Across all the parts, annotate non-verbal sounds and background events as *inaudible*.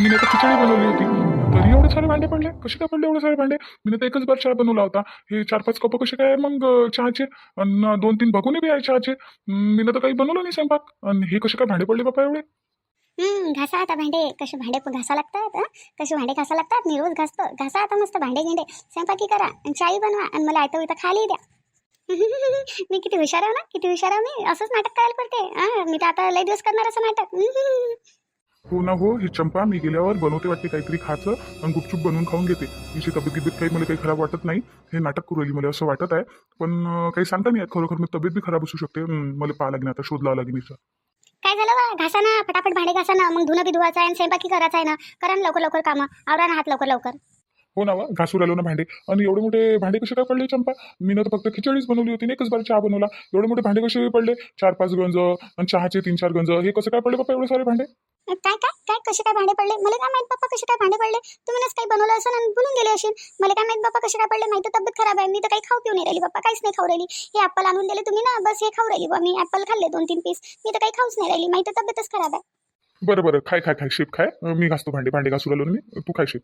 मी तर खिचडी बनवली होती. तरी एवढे सारे भांडे पडले. कसे काय पडले एवढे सारे भांडे? मी तर एकच बार चहा बनवला होता. हे चार पाच कप कसे काय मग चहाचे? आणि दोन तीन भगुने बी आहे चहाचे. मी तर काही बनवलं नाही स्वयंपाक. आणि हे कसे काय भांडे पडले बापा एवढे? हम्म घासा आता भांडे. कसे भांडे घासा लागतात कसे भांडे घासा लागतात? मी रोज घासतो. घासा आता मस्त भांडे घेंडे स्वयंपाकी करा. आणि चाई बनवा. आणि मला आयता उयता खाली द्या. *laughs* मी किती हुशार आहे ना? किती हुशार आहे मी? असंच नाटक करायला पडते. मी तर आता लय दिवस करणार असं नाटक. *laughs* हो ना हो ही चंपा मी गेल्यावर बनवते वाटते काहीतरी खायचं आणि गुपचूप बनवून खाऊन घेते. तिची तब्येत गिब्येत काही मला काही खराब वाटत नाही. हे नाटक करू राहिली मला असं वाटत आहे. पण काही सांगता नाही खरोखर मी तब्येत बी खराब असू शकते. मला पाहा लागेल आता शोध लावा लागेल हिचा काय झालं बा? घासा ना फटाफट भांडे घासा ना. मग धुणं बी धुवायचं आहे आणि स्वयंपाकी करायचं आहे ना. करा ना लवकर लवकर कामं. आवरा ना हात लवकर लवकर. हो ना घासू राहिलो ना भांडे. आणि एवढे मोठे भांडे कसे काय पडले चंपा? मी तर फक्त खिचडीच बनवली होती एकच बार चहा बनवला एवढे मोठे भांडे कसे पडले? चार पाच गंज आणि चहाचे तीन चार गंज. हे कसं काय पडले बाबा एवढे सारे भांडे? काय काय काय कसे काय भांडे पडले? मला काय माहीत बाप्पा कसे काय भांडे पडले? तुम्हीच काही बनवलं असेल आणि बोलून गेले असेल. मला काय माहीत बाप्पा कसे काय पडले? माहिती तब्येत खराब आहे. मी तर काही खाऊ पिऊ नाही राहिली बाप्पा काहीच नाही खाऊ राहिली. हे ऍपल आणून दिले तुम्ही ना बस हे खाऊ राहिली बा मी. ऍपल खाल्ले दोन तीन पीस मी तर काही खाऊच नाही राहिली. माहिती तब्येतच खराब आहे. बरं बरं. खाय खाय खाय. शेप खाय. मी घासतो भांडे भांडे घासू राहिलो ना मी. तू खाय शेप.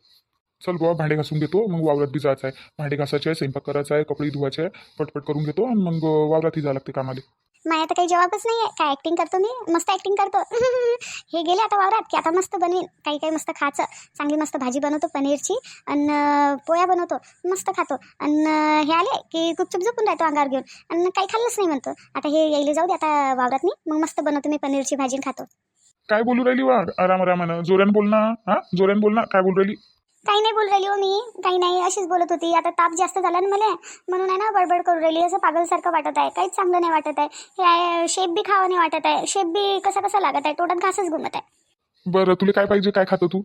चल बाबा भांडे घासून घेतो मग वावरात बी जायचं आहे. भांडे घासायचे आहे स्वयंपाक करायचा आहे कपडे धुवायचे आहे पटपट करून घेतो आणि मग वावरातही जावं लागते कामाला. माझ्या तर काही जवाबच नाही आहे काय ऍक्टिंग करतो मी? मस्त ऍक्टिंग करतो. *laughs* हे गेले आता वावरात की आता मस्त बनवीन काही काही मस्त खायचं चांगली मस्त भाजी बनवतो पनीरची आणि पोळ्या बनवतो मस्त खातो. आणि हे आले की गुपचूप झोपून राहतो अंगावर घेऊन. आणि काही खाल्लंच नाही म्हणतो. आता हे यायला जाऊ दे आता वावरात मी. मग मस्त बनवतो मी पनीरची भाजी खातो. काय बोलू राहिली वा? आराम आरामानं. जोऱ्यान बोल ना हा? जोऱ्यान बोल ना काय बोलू राहिली? काही नाही बोल राहिली हो मी. काही नाही अशीच बोलत होती. आता ताप जास्त झाला ना मला. म्हणून आहे ना बडबड करू राहिली. असं पागलसारखं वाटत आहे. काहीच चांगलं नाही वाटत आहे. हे शेप बी खावं नाही वाटत आहे. शेप बी कसा कसा लागत आहे. तोंडात घासच घुमत आहे. बरं तुला काय पाहिजे? काय खातो तू?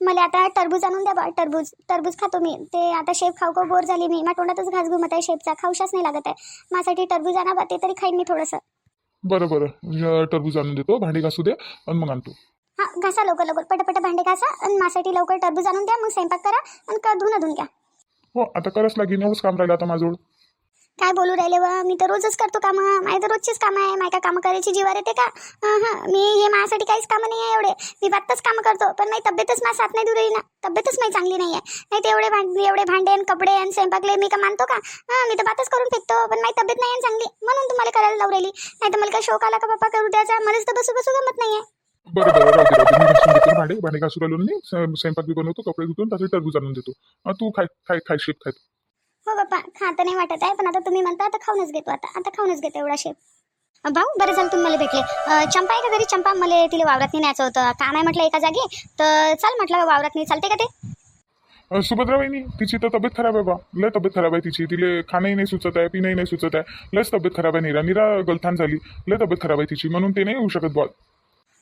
मला आता टरबूज आणून द्या बा. टरबूज. टरबूज खातो मी. ते आता शेप खाऊ खाऊ बोर झाली मी. तोंडातच घास घुमत आहे शेपचा खाऊशाच नाही लागत आहे. माझ्यासाठी टरबूज आणा बा. ते तरी खाईन मी थोडंसं. बरं बरं. टरबूज आणून देतो. भांडे घासू दे. आणि मग आणतो. हां घासा लवकर लवकर. पटापट भांडे घासा आणि माझ्यासाठी लवकर टरबूज आणून द्या. मग स्वयंपाक करा आणि क धुणं धुवून घ्या. हो आता करावंच लागेल एवढंच काम राहिलं आता माझं काय बोलू राहिले व? मी तर रोजच करतो कामं. माझे तर रोजचीच कामं आहे. माझ्या कामं करायची जीवार येते का? हां हां. मी हे माझ्यासाठी काहीच कामं नाही आहे एवढे. मी बातच कामं करतो पण माझी तब्येतच माझा साथ नाही देऊ राहिली ना. तब्येतच माझी चांगली नाही आहे. नाही तर एवढे भांड एवढे भांडे आणि कपडे आणि स्वयंपाकले मी का मानतो का? हां मी तर बातच करून फेकतो पण माझी तब्येत नाही आहे चांगली. म्हणून तुम्हाला करायला लावू राहिली. नाही तर मला काय शौक आला का बाप्पा करू द्यायचा मलाच तर बसू बसू गमत नाही आहे. बरं बरं राहू दे राहू दे. मी घासून देतो भांडे. भांडे घासू राहिलो मी स्वयं- स्वयंपाक बी बनवतो कपडे धुतो आणि त्यासाठी टरबूज आणून देतो. अं, तू खाय खाय खाय शेप खाय हो बाप्पा खाता नाही वाटत आहे. पण आता तुम्ही म्हणता आता खाऊनच घेतो आता. आता खाऊनच घेतो एवढा शेप अ, भाऊ बरं झालं तुम्ही मला भेटले. अ, चंपा आहे का घरी? चंपा मला तिला वावरात न्यायचं होतं. काम आहे म्हटलं एका जागी. तर चाल म्हटलं वावरात नाही. चालते का ते? अं, सुभद्रा वहिनी तिची तर तब्येत खराब आहे बा. लय तब्येत खराब आहे तिची. तिले खाणंही नाही सुचत आहे पिणंही नाही सुचत आहे. लयच तब्येत खराब आहे निरा. निरा गलथान झाली. लय तब्येत खराब आहे तिची. म्हणून ते नाही होऊ शकत बॉल.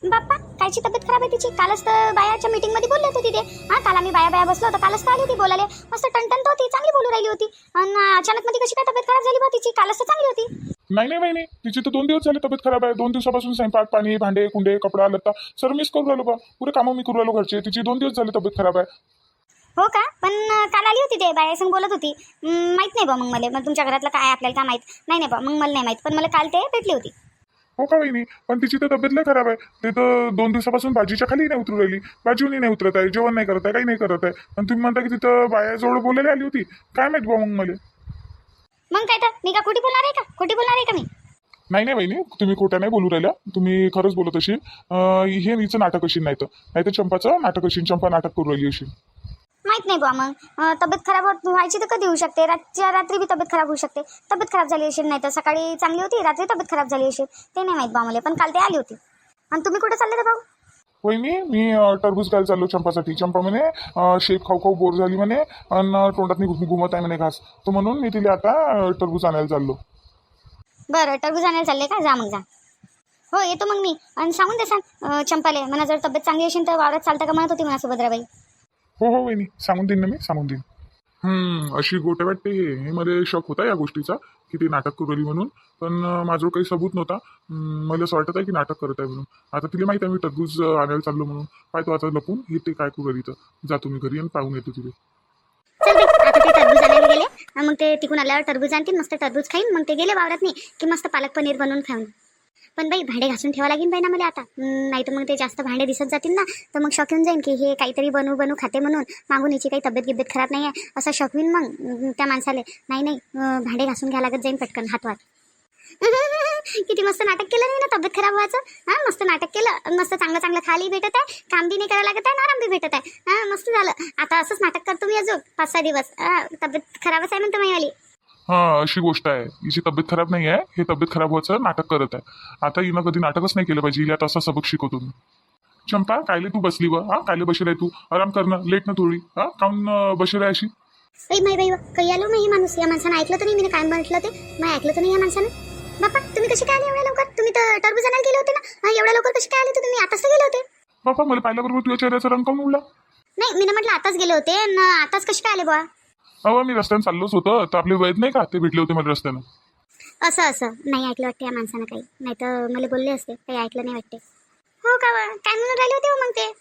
बाप्पा कायची तब्येत खराब आहे तिची. कालच तर बायाच्या मीटिंगमध्ये बोलले होते तिथे. हा काल आम्ही बाया बाया बसलो होतो. कालच तर आली होती बोलायला. मस्त टणटण तर होती. चांगली बोलू राहिली होती. आणि अचानक मध्ये कशी काय तब्येत खराब झाली बा तिची? कालच तर चांगली होती. नाही नाही वहिनी. तिची तर दोन दिवस झाले तब्येत खराब आहे. दोन दिवसापासून स्वयंपाक पाणी भांडे कुंडे कपडा लत्ता सर्व मिस करू राहिलो बा. पुरे कामं मी करू राहिलो घरचे. तिची दोन दिवस झाले तब्येत खराब आहे. हो का? पण काल आली होती ते बायासंग बोलत होती. माहीत नाही बा मग मला. मग तुमच्या घरातलं काय आपल्याला काय माहीत? नाही नाही बा. मग मला नाही माहीत. पण मला काल ते भेटली होती. हो का वहिनी? पण तिची तर तब्येत लय खराब आहे. ते तर दोन दिवसापासून भाजीच्या खाली नाही उतरू राहिली. भाजीवनी नाही उतरत आहे जेवण नाही करत आहे काही नाही करत आहे. आणि तुम्ही म्हणता की तिथं बायाजवळ बोलायला आली होती. काय माहीत बा मग मला? मग काय तर? मी का खोटी बोलणार आहे का? खोटी बोलणार आहे का मी? नाही नाही वहिनी. तुम्ही खोट्या नाही बोलू राहिल्या तुम्ही खरंच बोलत असेल अं, हे हिचं नाटक असेल नाही तर नाही तर चंपाचं नाटक असेल चंपा नाटक करू राहिली असेल माहीत नाही बा मग. तब्येत खराब होत व्हायची तर कधी होऊ शकते? रातच्या रात्री बी तब्येत खराब होऊ शकते. तब्येत खराब झाली असेल नाही तर सकाळी चांगली होती रात्री तब्येत खराब झाली असेल. ते नाही माहीत बा मला पण काल ते आली होती. आणि तुम्ही कुठे चालले तर भाऊ? वहिनी मी टरबूज घ्यायला चाललो चंपासाठी. चंपा म्हणे शेप खाऊ खाऊ बोर झाली म्हणे आणि तोंडात घुमत आहे म्हणे घास. तर म्हणून मी तिला आता टरबूज आणायला चाललो. बरं टरबूज आणायला चालले का? जा मग जा. हो येतो मग मी. आणि सांगून दे सांग अं, चंपाले म्हणा जर तब्येत चांगली असेल तर वावरात चालतं का म्हणत होती म्हणा सुभद्राबाई हो हो वहिनी. सांगून देईन ना मी सांगून देईन. हम्म अशी गोष्ट वाटते. हे हे मला शॉक होता या गोष्टीचा की ती नाटक करू राहिली म्हणून. पण माझं काही सबूत नव्हता. मला असं वाटत आहे की नाटक करत आहे म्हणून. आता तिला माहिती आहे मी टरबूज अं, आणायला चाललो म्हणून. पाहतो आता लपून हे ते काय करू राहिली तर जातो मी घरी आणि पाहून येतो तिथे. चल बाई आता ते टरबूज आणायला गेले. आणि मग ते तिकून आल्यावर टरबूज आणतील मस्त टरबूज खाईन. मग ते गेले वावरात नाही की मस्त पालक पनीर बनवून खाऊन. पण बाई भांडे घासून ठेवा लागेल बाई ना मला आता. नाही तर मग ते जास्त भांडे दिसत जातील ना. तर मग शॉक येऊन जाईन की हे काहीतरी बनवू बनवू खाते म्हणून. मागून याची काही तब्येत गिब्येत खराब नाही आहे असा शॉक मग त्या माणसाले. नाही नाही भांडे घासून घ्या लागत जाईन पटकन हातवात *laughs* किती मस्त नाटक केलं नाही ना तब्येत खराब व्हायचं. हा मस्त नाटक केलं. मस्त चांगलं चांगलं खाली भेटत आहे. काम बी नाही करायला लागत आहे आराम बी भेटत आहे. हा मस्त झालं. आता असंच नाटक करतो मी अजून पाच सहा दिवस. तब्येत खराबच आहे म्हणतो माझी हा अशी गोष्ट आहे. हिची तब्येत खराब नाही आहे हे तब्येत खराब व्हायचं नाटक करत आहे. आता हिनं कधी नाटकच नाही केलं पाहिजे. हिला तसा सबक शिकवतो मी चंपा कायले तू बसली व? हा कायले बसेल आहे तू? आराम कर ना. लेट ना थोडी. हा काऊन बसेल आहे अशी? बाई बाई काही आलो नाही माणूस. या माणसानं ऐकलं तर नाही मी काय म्हटलं ते? मग ऐकलं तर नाही या माणसानं. बाप्पा तुम्ही कशी काय आले एवढ्या लवकर? तुम्ही तर टरबूज आणायला गेले होते ना? एवढ्या लवकर कशी काय आले तुम्ही? आताच तर गेले होते. बापा मला पाहिल्याबरोबर तुझ्या चेहऱ्याचा रंग काऊन उडला? नाही मी म्हटलं आताच गेले होते. न आताच कशी काय आले बुवा? अहो मी रस्त्याने चाललोच होतं तर आपले वैद नाही का? ते भेटले होते मला रस्त्यानं. असं असं. नाही ऐकलं वाटते या माणसानं काही. नाही तर मला बोलले असते काही ऐकलं नाही वाटते. हो का बा? काय म्हणून राहिले होते हो मग ते?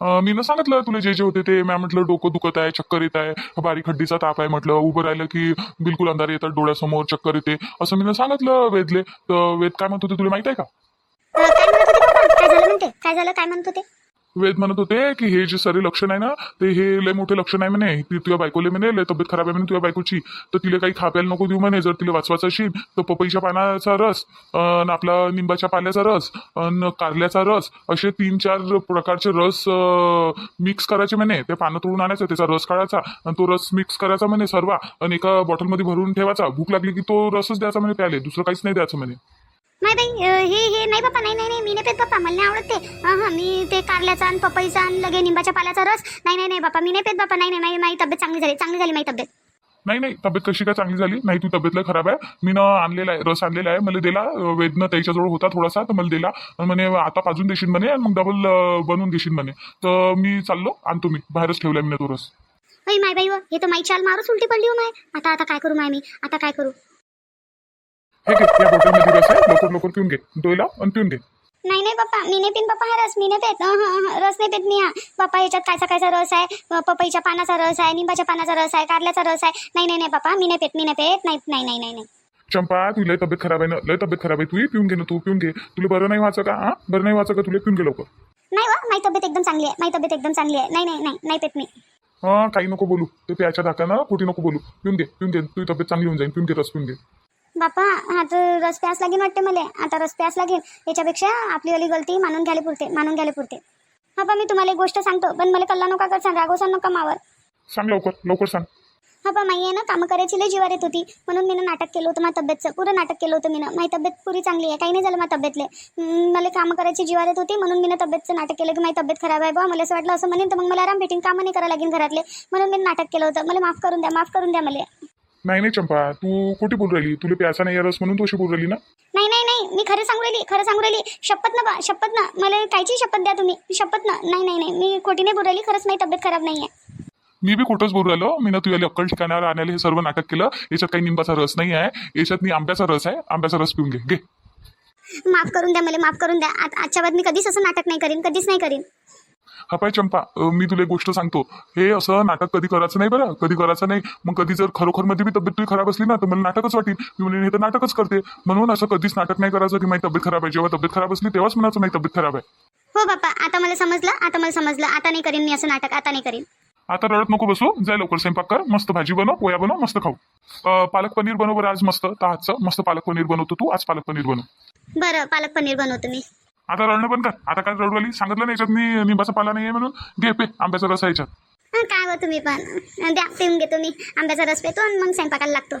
अं, मी ना सांगितलं तुला जे जे होते ते. मॅम म्हटलं डोकं दुखत आहे चक्कर येत आहे. बारीक हड्डीचा ताप आहे म्हटलं. उभं राहिलं की बिलकुल अंधार येतात डोळ्यासमोर चक्कर येते. असं मी ना सांगितलं वेदले. तर वेद काय म्हणत होते तुला माहीत आहे का? अं, काय म्हणत होते बाबा काय झालं म्हणते? काय झालं? काय म्हणत होते? वेद म्हणत होते की हे जे सारे लक्षण आहे ना ते हे लय मोठे लक्षण आहे म्हणे. ती तुझ्या बायकोले म्हणे लय तब्येत खराब आहे म्हणे तुझ्या बायकोची. तर तिला काही खाप्याला नको देऊ म्हणे जर तिला वाचवायचं असेल तर पपईच्या पानाचा रस अन आपला निंबाच्या पाल्याचा रस अन कारल्याचा रस असे तीन चार प्रकारचे रस मिक्स करायचे म्हणे. ते पानं तोडून आणायचं त्याचा रस काढायचा आणि तो रस मिक्स करायचा म्हणे सर्व आणि एका बॉटलमध्ये भरून ठेवायचा. भूक लागली की तो रसच द्यायचा म्हणे प्याले दुसरं काहीच नाही द्यायचं म्हणे. नाही बाई हे हे नाही बाप्पा नाही नाही नाही मी नाही पेत बाप्पा मला नाही आवडत ते. हां मी ते कारल्याचा आणि पपईचा आणि लगे निंबाच्या पाल्याचा रस. नाही नाही नाही बाप्पा मी नाही पेत बाप्पा नाही नाही माझी तब्येत चांगली झाली चांगली झाली माझी तब्येत. नाही नाही तब्येत कशी काय चांगली झाली? नाही तू तब्येत लय खराब आहे. मी ना आणलेला आहे रस आणलेला आहे मला दिला. वेदनं त्याच्याजवळ होता थोडासा तर मला दिला. म्हणे आता पाजून देशील म्हणे मग डबल बनवून देशील म्हणे. तर मी चाललो आणतो मी बाहेरच ठेवलाय मी तो रस. माय बाई हे तर माई चाल मारूच उलटी पडली हो माय. आता आता काय करू माय मी? आता काय करू? हे घे या बॉटलमध्ये रस आहे लवकर लवकर पिऊन घे. डोयला आणि पिऊन घे. नाही नाही बाप्पा मी नाही पिन बाप्पा हा रस मी नाही पेत. हं, हं, रस नाही पेत मी हा. बाप्पा याच्यात कायचा कायचा रस आहे. अं, पपईच्या पानाचा रस आहे. निंबाच्या पानाचा रस आहे. कारल्याचा रस आहे. नाही नाही नाही बाप्पा मी नाही पेत मी नाही पेत. नाही नाही नाही नाही नाही. चंपा तुला लय तब्येत खराब आहे ना? लय तब्येत खराब आहे. तू पिऊन घे ना तू पिऊन घे. तुला बरं नाही व्हायचं का हा? बरं नाही व्हायचं का? तुला पिऊन घे लवकर. नाही वा माझी तब्येत एकदम चांगली आहे. माझी तब्येत एकदम चांगली आहे. नाही नाही नाही नाही पेत मी. हा काही नको बोलू. ते प्याच्या धाकानं कुठे नको बोलू. पिऊन घे पिऊन घे. तुझी तब्येत चांगली होऊन जाईल. पिऊन घे रस पिऊन घे. बाप्पा आता रस प्यास लागेल वाटते मला. आता रस प्यास लागेल याच्यापेक्षा आपली वाली गलती मानून घ्यायला पुरते मानून घ्यायला पुरते. हा बा मी तुम्हाला एक गोष्ट सांगतो. पण मला कल्ला नका कर सांग रागवसान नका मावर. सांग लवकर लवकर सांग. हा माई आहे ना कामं करायची लय जीवार येत होती. म्हणून मी नाटक केलं होतं माझ्या तब्येतचं. पुरं नाटक केलं होतं मी माझी तब्येत पुरी चांगली आहे काही नाही झालं माझ्या तब्येतले. हम्म, मला कामं करायची जीवार येत होती. म्हणून मी तब्येतचं नाटक केलं की माझी तब्येत खराब आहे बा मला असं वाटलं असं म्हणेन तर मग मला आराम भेटेन. कामं नाही करायला लागेल घरातले. म्हणून मी नाटक केलं होतं. मला माफ करून द्या माफ करून द्या मला. नाही नाही चंपा. तू कुठे बोल राहिली. तुला प्यासा नाही रस म्हणून तू अशी बोल राहिली ना? नाही नाही नाही. मी खरं सांगू राहिली खरं सांगू राहिली. शपथ ना बा शपथ ना. मला कायची शपथ द्या तुम्ही. शपथ ना. नाही नाही नाही. मी खोटी नाही बोल राहिली. खरंच माझी तब्येत खराब नाही आहे मी बी खोटंच बोलू राहिलो. मी ना तुझ्या अक्कल ठिकाणावर आणायला हे सर्व नाटक केलं. याच्यात काही निंबाचा रस नाही आहे. याच्यात मी आंब्याचा रस आहे. आंब्याचा रस पिऊन घे. घे. माफ करून द्या मला माफ करून द्या. आत- आजच्या बाद मी कधीच असं नाटक नाही करीन. कधीच नाही करीन. हा पाय चंपा मी तुला एक गोष्ट सांगतो. हे असं नाटक कधी करायचं नाही बरं. कधी करायचं नाही. मग कधी जर खरोखरमध्ये बी तब्येत खराब असली ना तर मला नाटकच वाटेल. मी म्हणेन हे तर नाटकच करते. म्हणून असं कधीच नाटक नाही करायचं की माझी तब्येत खराब आहे. जेव्हा तब्येत खराब असली तेव्हाच म्हणायचं माझी तब्येत खराब आहे. हो बाप्पा आता मला समजलं आता मला समजलं. आता नाही करीन मी असं नाटक आता नाही करीन. आता रडत नको बसू. जाय लवकर स्वयंपाक कर. मस्त भाजी बनव पोया बनव मस्त खाऊ. अं, पालक पनीर बनव बरं आज मस्त. ताजचं मस्त पालक पनीर बनवतो तू आज पालक पनीर बनव. बरं पालक पनीर बनवतो मी. आता रडणं पण कर. आता काय रडवाली सांगितलं नाही याच्यात मी निंबाचा पाला नाही आहे म्हणून. घे पे आंब्याचा रस आहे याच्यात. काय हो तुम्ही पण. द्या पिऊन घेतो मी आंब्याचा रस पेतो आणि मग स्वयंपाकाला लागतो.